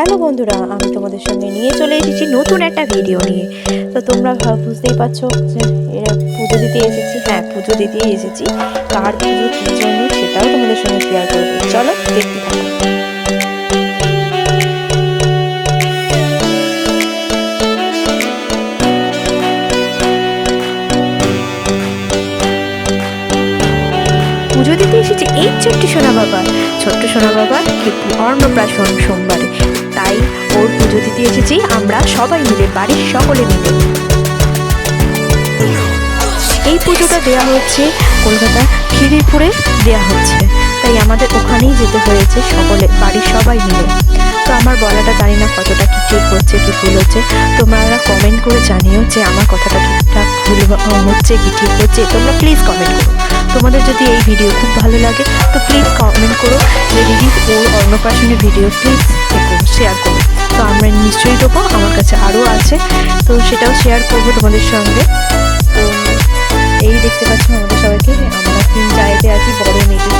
Hello বন্ধুরা, আমি তোমাদের সঙ্গে নিয়ে চলে এসেছি নতুন একটা ভিডিও নিয়ে। তো তোমরা বুঝতেই পারছ যে এরা পুজো দিতে এসেছি। হ্যাঁ পুজো দিতেই এসেছি। কার পুজো কী জন্য সেটাও তোমাদের সঙ্গে শেয়ার করব। চলো দেখতে থাকো। পুজো দিতে এসেছি এই ছোট্ট সোনা বাবা ছোট্ট সোনা বাবা অন্নপ্রাশন সোমবারে। পুজো আমরা সবাই মিলে, বাড়ির সকলে মিলে। এই পুজোটা দেওয়া হচ্ছে কলকাতা খিদিরপুরে দেওয়া হচ্ছে। তাই আমাদের ওখানেই যেতে হয়েছে সকলে, বাড়ির সবাই মিলে। তো আমার বলাটা জানি না কতটা কি ঠিক হচ্ছে, কি ভুল হচ্ছে। তোমরা কমেন্ট করে জানিও যে আমার কথাটা ঠিকঠাক ভুল হচ্ছে কি ঠিক হচ্ছে। তোমরা প্লিজ কমেন্ট করো। তোমাদের যদি এই ভিডিও খুব ভালো লাগে, তো প্লিজ কমেন্ট করো। যে দিদি ওর অন্নপ্রাশনের ভিডিও প্লিজ নিশ্চয়ই দেবো, আমার কাছে আরও আছে। তো সেটাও শেয়ার করব তোমাদের সঙ্গে। তো এই দেখতে পাচ্ছি আমাদের সবাইকে, আমরা তিন জায়গাতে আছি, বড় ছোট